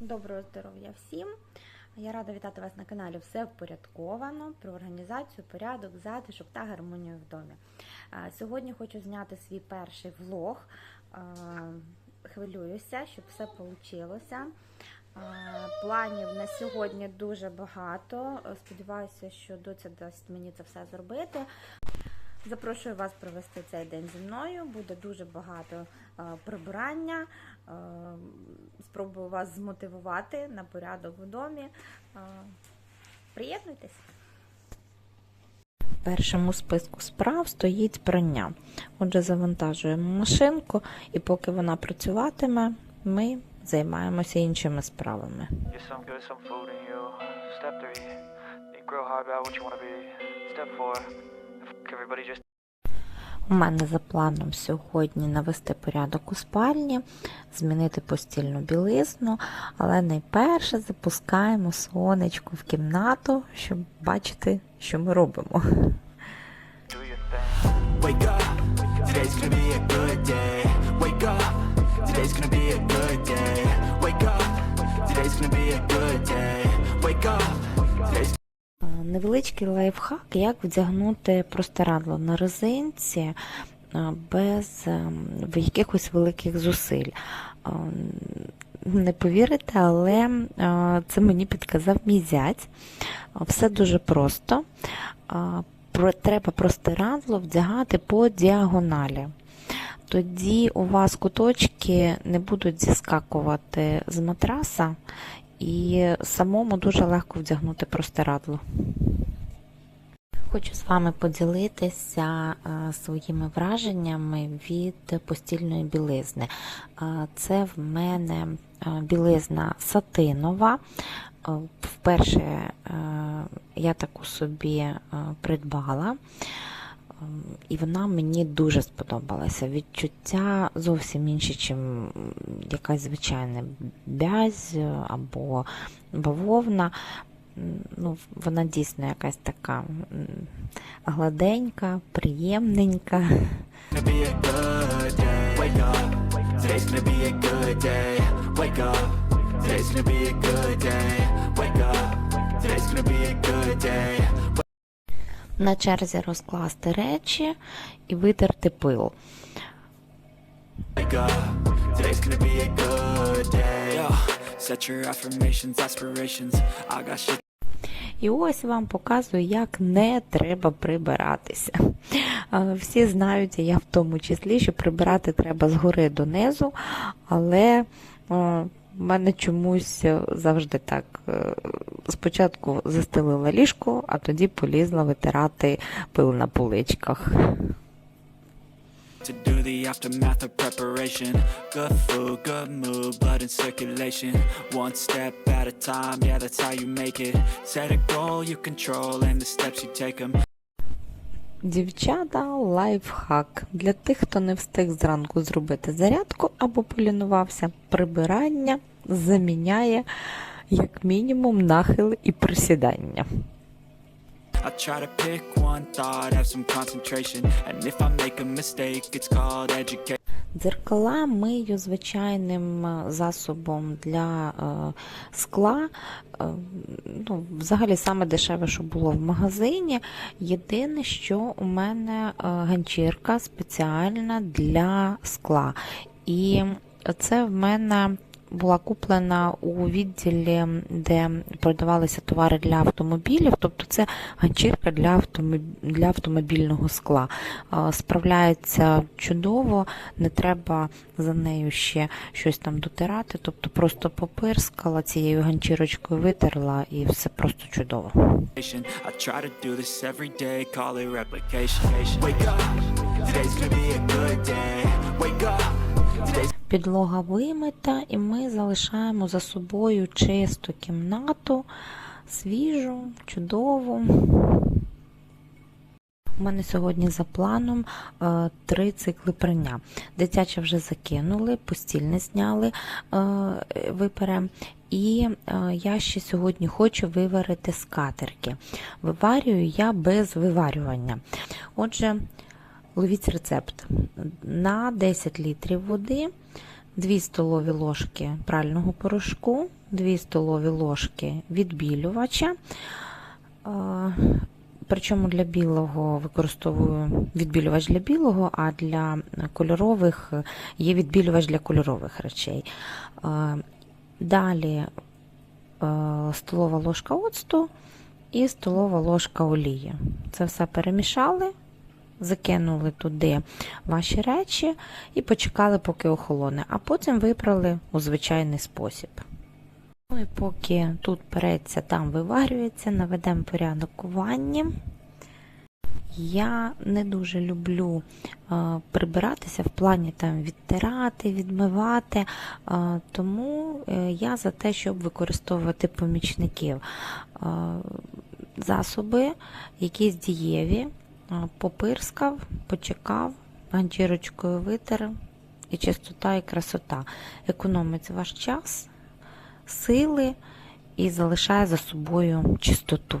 Доброго здоров'я всім! Я рада вітати вас на каналі Все впорядковано про організацію, порядок, затишок та гармонію в домі. Сьогодні хочу зняти свій перший влог. Хвилююся, щоб все вийшло. Планів на сьогодні дуже багато. Сподіваюся, що доця дасть мені це все зробити. Запрошую вас провести цей день зі мною. Буде дуже багато е, прибирання. Е, спробую вас змотивувати на порядок в домі. Е, Приєднуйтесь. В першому списку справ стоїть прання. Отже, завантажуємо машинку, і поки вона працюватиме, ми займаємося іншими справами. get some good, some food in you. Step three, think hard about what you be. Step four, fuck everybody just У мене за планом сьогодні навести порядок у спальні, змінити постільну білизну, але найперше запускаємо сонечко в кімнату, щоб бачити, що ми робимо. Невеличкий лайфхак, як вдягнути простирадло на резинці без ем, якихось великих зусиль. Не повірите, але це мені підказав мій зять. Все дуже просто. Треба простирадло вдягати по діагоналі. Тоді у вас куточки не будуть зіскакувати з матраса, і самому дуже легко вдягнути простирадло. Хочу з вами поділитися е, своїми враженнями від постільної білизни. Е, Це в мене е, білизна сатинова. Вперше я таку собі придбала. Ем, І вона мені дуже сподобалася. Відчуття зовсім інші, ніж якась звичайна бязь або бавовна. Ну, вона дійсно якась така гладенька, приємненька. today's gonna be a good day. На черзі розкласти речі і витерти пил. І ось вам показую, як не треба прибиратися. Е, Всі знають, я в тому числі, що прибирати треба згори донизу, але е, в мене чомусь завжди так. е, Спочатку застелила ліжко, а тоді полізла витирати пил на поличках. to do the aftermath of preparation. Good food, good mood, blood in circulation. One step at a time, yeah, that's how you make it. Set a goal you control and the steps you take them. Дівчата, лайфхак. Для тих, хто не встиг зранку зробити зарядку або полінувався, прибирання заміняє як мінімум нахил і присідання. I try to pick one thought, have some concentration. And if I make a mistake, it's called education. Дзеркала мию звичайним е, засобом для е, скла. Е, ну, взагалі саме дешеве, що було в магазині. Єдине, що у мене ганчірка спеціальна для скла. І це в мене була куплена у відділі, де продавалися товари для автомобілів, тобто це ганчірка для, автомоб... для автомобільного скла. Справляється чудово, не треба за нею ще щось там дотирати, тобто просто попирскала цією ганчірочкою, витерла і все просто чудово. Today's gonna be a good day. Wake up, today's Підлога вимита, і ми залишаємо за собою чисту кімнату, свіжу, чудову. У мене сьогодні за планом е, три цикли прання. Дитяче вже закинули, постільне зняли, е, виперем. І е, я ще сьогодні хочу виварити скатерки. Виварюю я без виварювання. Отже, Ловіть рецепт. На 10 літрів води 2 столові ложки прального порошку, 2 столові ложки відбілювача. Е, Причому для білого використовую відбілювач для білого, а для кольорових є відбілювач для кольорових речей. Е, Далі е, столова ложка оцту і столова ложка олії. Це все перемішали, закинули туди ваші речі і почекали, поки охолоне, а потім випрали у звичайний спосіб. Ну і поки тут переться, там виварюється, наведемо порядок у ванні. Я не дуже люблю е, прибиратися в плані там відтирати, відмивати, е, тому е, я за те, щоб використовувати помічників. Засоби, якісь дієві, попирскав, почекав, ганчірочкою витер, і чистота, і красота. Економить ваш час, сили і залишає за собою чистоту.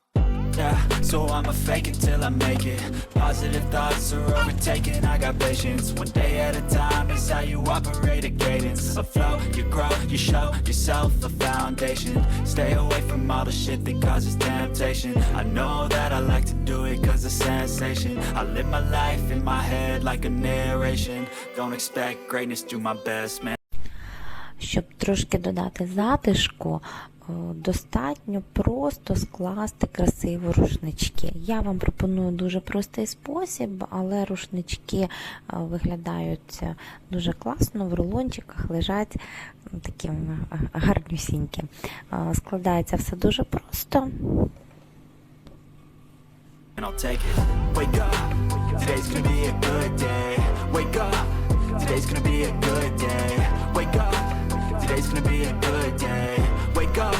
Yeah, so I'ma fake it till I make it. Positive thoughts are overtaken. I got patience. One day at a time is how you operate a cadence. A flow, you grow, you show yourself a foundation. Stay away from all the shit that causes temptation. I know that I like to do it cause it's sensation. I live my life in my head like a narration. Don't expect greatness, do my best, man. Щоб трошки додати затишку, е, достатньо просто скласти красиво рушнички. Я вам пропоную дуже простий спосіб, але рушнички е, виглядають дуже класно, в рулончиках лежать такі гарнюсінькі. Е, Складається все дуже просто. today's gonna be a good day. Wake up,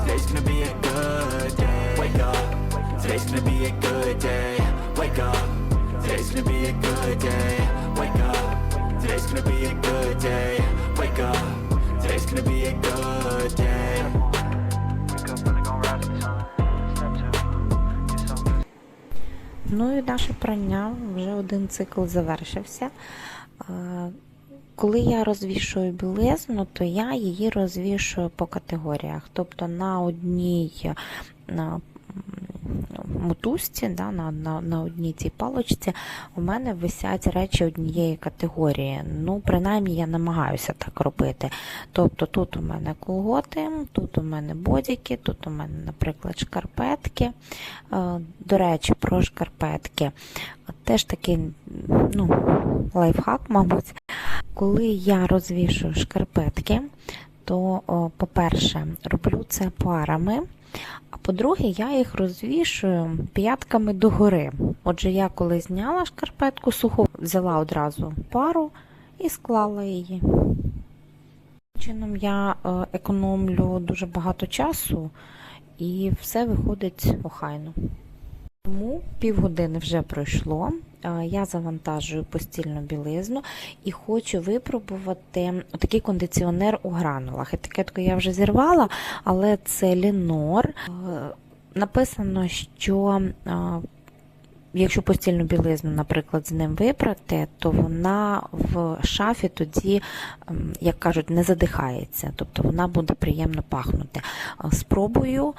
today's gonna be a good day. Wake up, today's gonna be a good day. Wake up, today's gonna be a good day. Wake up, today's gonna be a good day. Wake up, today's gonna be a good day. Wake up, up, up, really gonna rise good. Ну і наше прання вже один цикл завершився. Е, Коли я розвішую білизну, то я її розвішую по категоріях. Тобто на одній м, мотузці, да, на, на, на одній цій палочці у мене висять речі однієї категорії. Ну, принаймні, я намагаюся так робити. Тобто тут у мене колготи, тут у мене бодіки, тут у мене, наприклад, шкарпетки. Е, До речі, про шкарпетки. Теж такий ну, лайфхак, мабуть. Коли я розвішую шкарпетки, то, по-перше, роблю це парами. По-друге, я їх розвішую п'ятками догори. Отже, я коли зняла шкарпетку суху, взяла одразу пару і склала її. Чином я е, економлю дуже багато часу і все виходить охайно. Тому півгодини вже пройшло. Я завантажую постільну білизну і хочу випробувати такий кондиціонер у гранулах. Етикетку я вже зірвала, але це Лінор. Е, Написано, що якщо постільну білизну, наприклад, з ним випрати, то вона в шафі тоді, ем, як кажуть, не задихається, тобто вона буде приємно пахнути. Е, Спробую,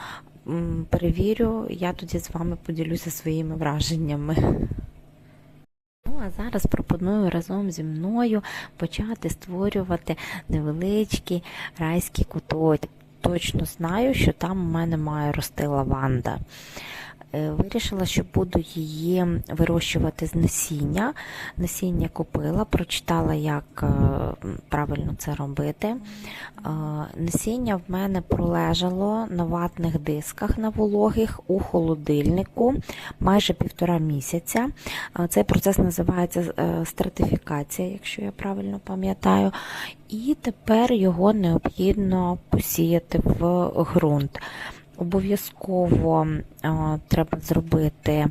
перевірю, я тоді з вами поділюся своїми враженнями. Зараз пропоную разом зі мною почати створювати невеличкі райські куточки. Точно знаю, що там у мене має рости лаванда. Е, Вирішила, що буду її вирощувати з насіння. Насіння купила, прочитала, як е, правильно це робити. Е, Насіння в мене пролежало на ватних дисках на вологих у холодильнику майже півтора місяця. Цей процес називається стратифікація, якщо я правильно пам'ятаю. І тепер його необхідно посіяти в ґрунт. Обов'язково треба зробити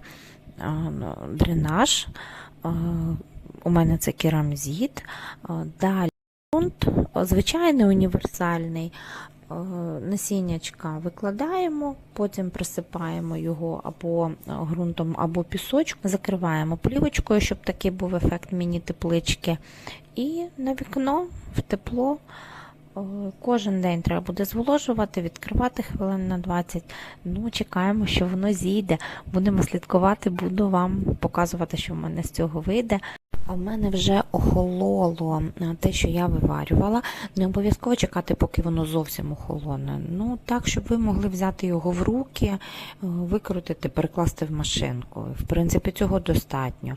дренаж. У мене це керамзит. Е, Далі ґрунт звичайний універсальний. Насіннячка викладаємо, потім присипаємо його або ґрунтом, або пісочком, закриваємо плівочкою, щоб такий був ефект міні-теплички. І на вікно в тепло. Е, Кожен день треба буде зволожувати, відкривати хвилин на 20. Ну, чекаємо, що воно зійде. Будемо слідкувати, буду вам показувати, що в мене з цього вийде. А в мене вже охололо е, те, що я виварювала. Не обов'язково чекати, поки воно зовсім охолоне. Ну, так, щоб ви могли взяти його в руки, е, викрутити, перекласти в машинку. В принципі, цього достатньо.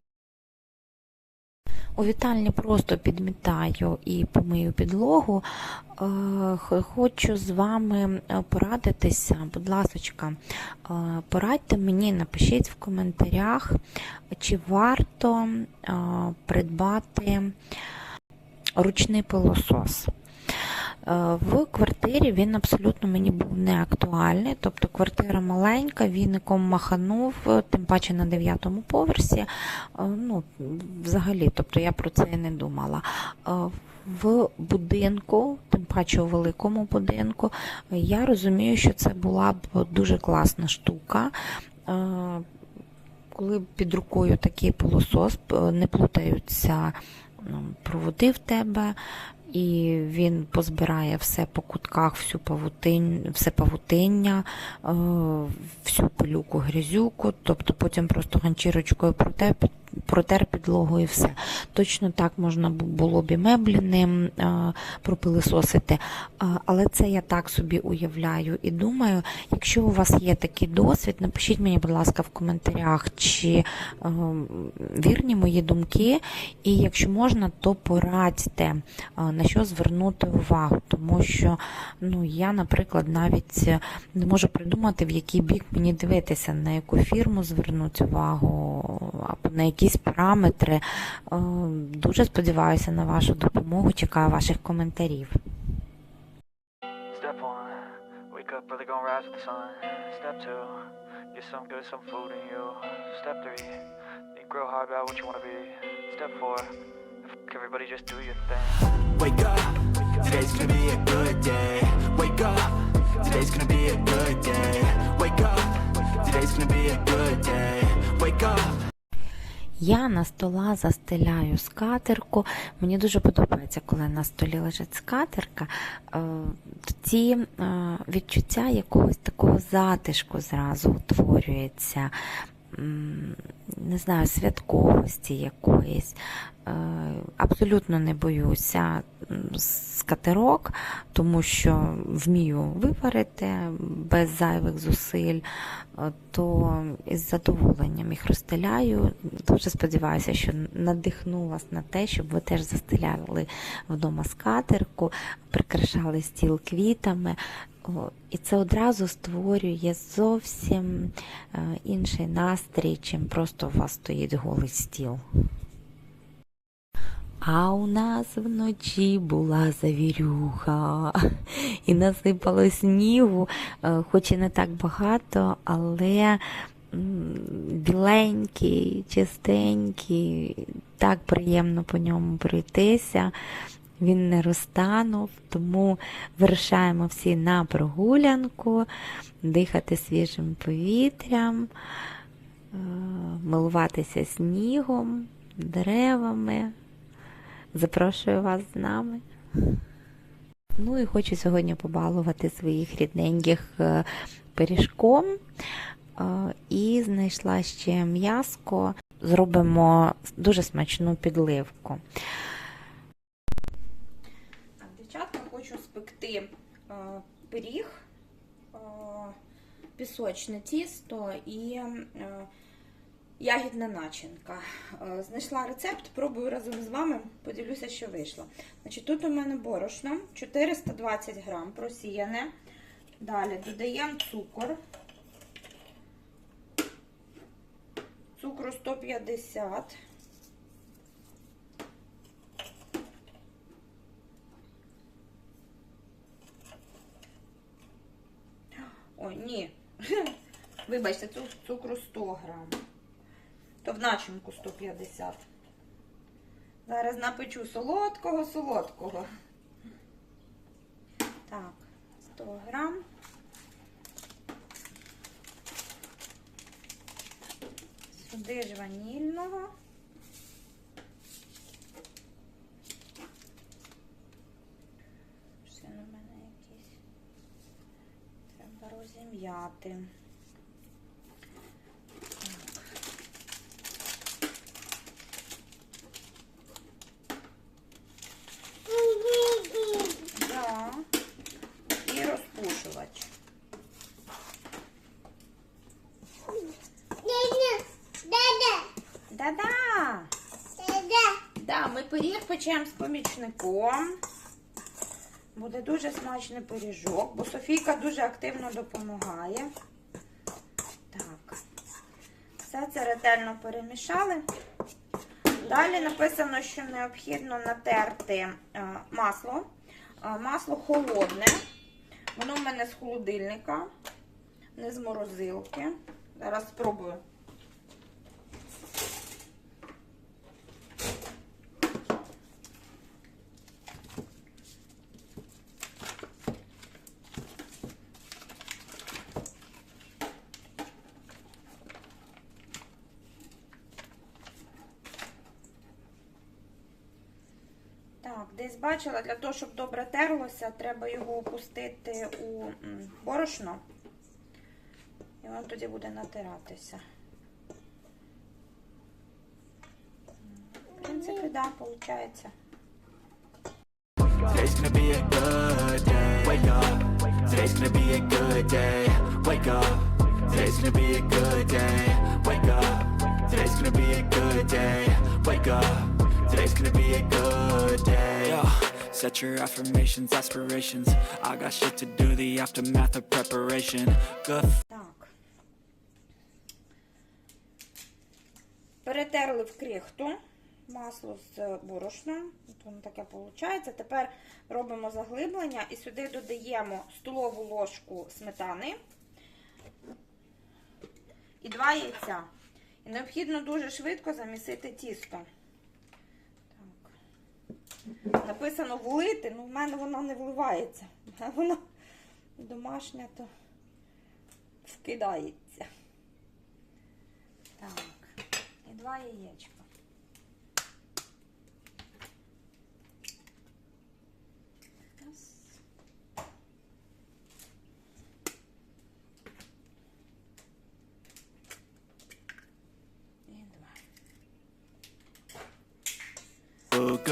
У вітальні просто підмітаю і помию підлогу. Е, Хочу з вами е, порадитися, будь ласочка, е, порадьте мені, напишіть в коментарях, чи варто придбати ручний пилосос. Е, В квартирі він абсолютно мені був не актуальний, тобто квартира маленька, віником маханув, е, тим паче на дев'ятому поверсі. Е, Ну, взагалі, тобто я про це і не думала. В будинку, тим паче у великому будинку, я розумію, що це була б дуже класна штука. Коли під рукою такий пилосос, п- не плутаються проводи в тебе, і він позбирає все по кутках, всю павутин, все павутиння, е, всю пилюку, грязюку, тобто потім просто ганчірочкою протер, під- протер підлогу і все. Точно так можна було б і меблі ним пропилисосити. Але це я так собі уявляю і думаю, якщо у вас є такий досвід, напишіть мені, будь ласка, в коментарях, чи вірні мої думки, і якщо можна, то порадьте, на що звернути увагу, тому що ну, я, наприклад, навіть не можу придумати, в який бік мені дивитися, на яку фірму звернути увагу, або на якісь параметри. Е, Дуже сподіваюся на вашу допомогу, чекаю ваших коментарів. Step one, wake up early, gonna rise with the sun. Step two, get some good, some food in you. Step three, think real hard about what you wanna be. Step four, everybody just do your thing. Wake up, today's gonna be a good day. Wake up, today's gonna be a good day. Wake up, today's gonna be a good day. Wake up. Я на стола застеляю скатерку. Мені дуже подобається, коли на столі лежить скатерка. ці е, відчуття якогось такого затишку зразу утворюється. Не знаю, святковості якоїсь. Е, Абсолютно не боюся скатерок, тому що вмію виварити без зайвих зусиль е, то із задоволенням їх розстеляю. Дуже сподіваюся, що надихну вас на те, щоб ви теж застеляли вдома скатерку, прикрашали стіл квітами. І це одразу створює зовсім е, інший настрій, чим просто у вас стоїть голий стіл. А у нас вночі була завірюха, і насипало снігу, е, хоч і не так багато, але біленький, чистенький, так приємно по ньому пройтися. Він не розтанув, тому вирушаємо всі на прогулянку, дихати свіжим повітрям, е, милуватися снігом, деревами. Запрошую вас з нами. Ну і хочу сьогодні побалувати своїх рідненьких е, пиріжком. Е, І знайшла ще м'яско. Зробимо дуже смачну підливку. Спекти е, пиріг. Е, пісочне тісто і е, ягідна начинка. Знайшла рецепт, пробую разом з вами, поділюся, що вийшло. Значить, тут у мене борошно 420 грам просіяне. Далі додаємо цукор. Цукру 150. Ой, Вибачте, цу- цукру 100 грам. То в начинку 150. Зараз напечу солодкого, солодкого. Так, 100 грам. Сюди ж ванільного. Ще на мене якісь. Треба розім'яти. Да. І розпушувач. Да-да! Да, ми пиріг печемо з помічником. Буде дуже смачний пиріжок, бо Софійка дуже активно допомагає. Так. Все це ретельно перемішали. Далі написано, що необхідно натерти е, масло. Е, Масло холодне. Воно в мене з холодильника, не з морозилки. Зараз спробую. Так, десь бачила, для того, щоб добре терлося, треба його опустити у борошно. І воно тоді буде натиратися. В принципі, так, да, виходить. Today's gonna be a good day. Wake up. Today's gonna be a good day. Wake up. Today's gonna be a good day. Wake up. Today's gonna be a good day. Wake up. Today's gonna be a good day. Set your affirmations, aspirations. I got shit to do, the aftermath of preparation. Good Так. Перетерли в крихту масло з борошном. От воно таке виходить. Тепер робимо заглиблення і сюди додаємо столову ложку сметани і два яйця. І необхідно дуже швидко замісити тісто. Написано влити, ну в мене воно не вливається. Воно домашнє то вкидається. Так, і два яєчка.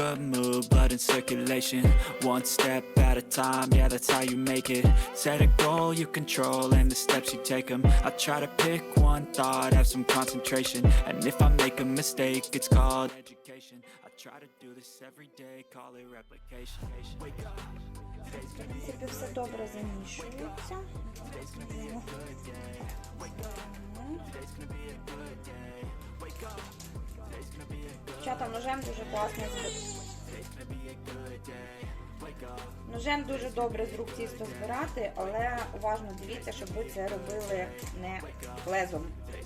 good mood, blood in circulation. One step at a time, yeah, that's how you make it. Set a goal you control and the steps you take them. I try to pick one thought, have some concentration. And if I make a mistake, it's called education. I try to do this every day, call it replication. Wake up. В принципі, все добре замішується. Дівчата, ножем дуже класно. Ножем дуже добре з рук тісто збирати, але уважно дивіться, щоб ви це робили не лезом,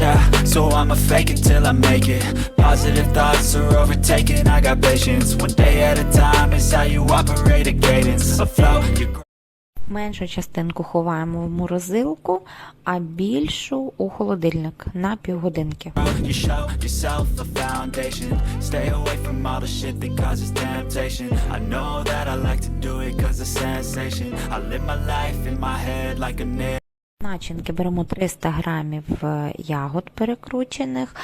Yeah, so I'ma fake it till I make it. Positive thoughts are overtaken. I got patience. One day at a time is how you operate a cadence. Afloat, you Меншу частинку ховаємо в морозилку, а більшу у холодильник на півгодинки. A. I Начинки беремо 300 грамів е, ягод перекручених,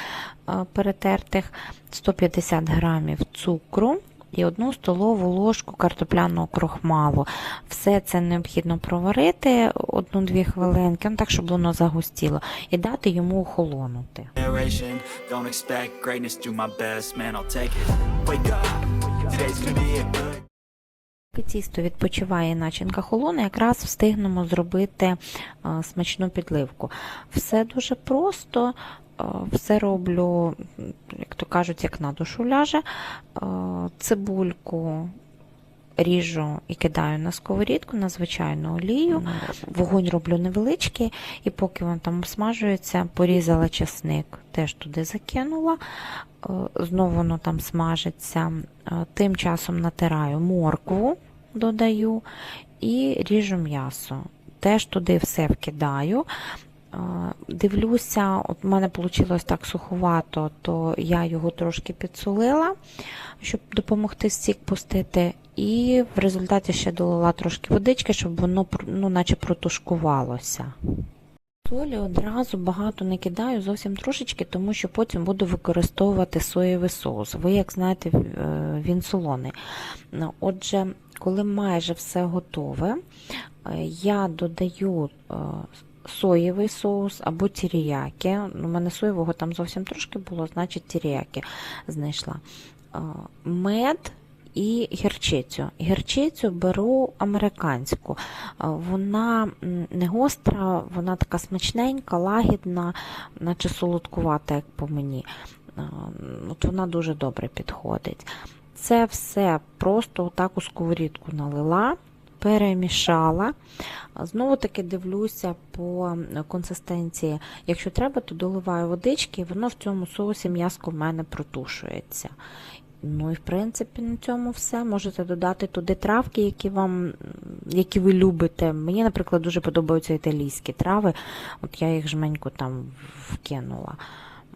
е, перетертих, 150 грамів цукру і одну столову ложку картопляного крохмалу. Все це необхідно проварити 1-2 хвилинки, ну так, щоб воно загустіло, і дати йому охолонути. Поки тісто відпочиває начинка холоне, якраз встигнемо зробити е, смачну підливку. Все дуже просто, е, все роблю, як то кажуть, як на душу ляже. Е, Цибульку ріжу і кидаю на сковорідку, на звичайну олію. Вогонь роблю невеличкий, і поки він там обсмажується, порізала часник, теж туди закинула. Знову воно там смажиться. Тим часом натираю моркву, додаю і ріжу м'ясо. Теж туди все вкидаю. Дивлюся, от в мене вийшло так суховато, то я його трошки підсолила, щоб допомогти сік пустити. І в результаті ще долила трошки водички, щоб воно ну, наче протушкувалося. Солі одразу багато не кидаю, зовсім трошечки, тому що потім буду використовувати соєвий соус. Ви, як знаєте, е, він солоний. Отже, коли майже все готове, е, я додаю е, соєвий соус або тіріяки. У мене соєвого там зовсім трошки було, значить тіріяки знайшла. Е, Мед і гірчицю. Гірчицю беру американську. Вона не гостра, вона така смачненька, лагідна, наче солодкувата, як по мені. От вона дуже добре підходить. Це все просто так у сковорідку налила, перемішала. Знову таки дивлюся по консистенції. Якщо треба, то доливаю водички, і воно в цьому соусі м'яско в мене протушується. Ну і в принципі на цьому все. Можете додати туди травки, які вам, які ви любите. Мені, наприклад, дуже подобаються італійські трави. От я їх жменьку там вкинула.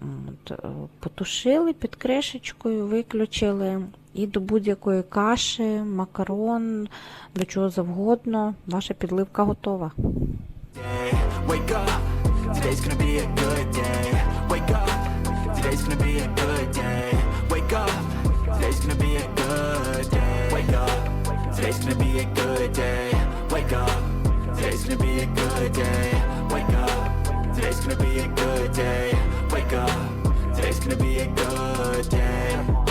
От, е, потушили під кришечкою, виключили. І до будь-якої каші, макарон, до чого завгодно, ваша підливка готова. today's gonna be a good day.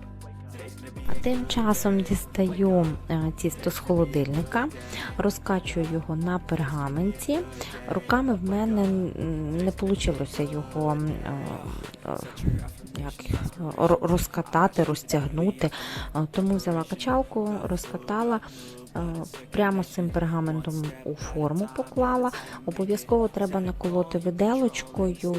Тим часом дістаю е, тісто з холодильника, розкачую його на пергаменті. Руками в мене не вийшло його е, е, як, розкатати, розтягнути. Тому взяла качалку, розкатала. Е, Прямо цим пергаментом у форму поклала. Обов'язково треба наколоти виделочкою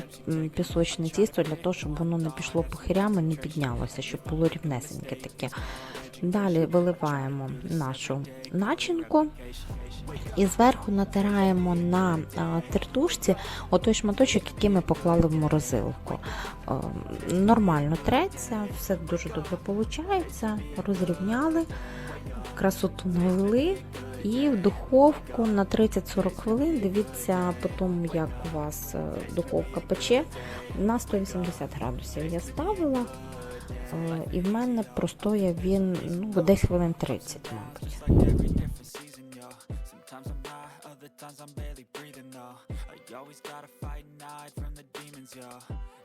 пісочне тісто для того, щоб воно не пішло похирями, не піднялося, щоб було рівнесеньке таке. Далі виливаємо нашу начинку і зверху натираємо на а, тертушці отой шматочок, який ми поклали в морозилку. Е, Нормально треться, все дуже добре виходить. Розрівняли, красоту налили і в духовку на 30-40 хвилин. Дивіться по тому, як у вас е, духовка пече. На 180 градусів я ставила. Е, І в мене простояв він ну, десь хвилин 30, мабуть.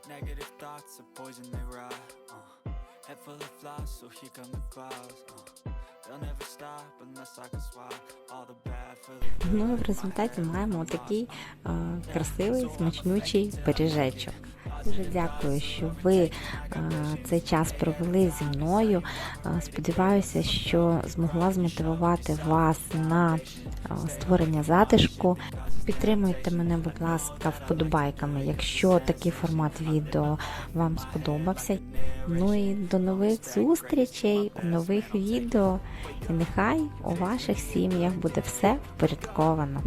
Negative thoughts are poison they rot. Uh. Head full of flies, so here come the clouds. Uh. Ну і в результаті маємо такий е, красивий, смачнючий пиріжечок. Дуже дякую, що ви е, цей час провели зі мною. Е, сподіваюся, що змогла змотивувати вас на е, створення затишку. Підтримуйте мене, будь ласка, вподобайками, якщо такий формат відео вам сподобався. Ну і до нових зустрічей у нових відео. І нехай у ваших сім'ях буде все впорядковано.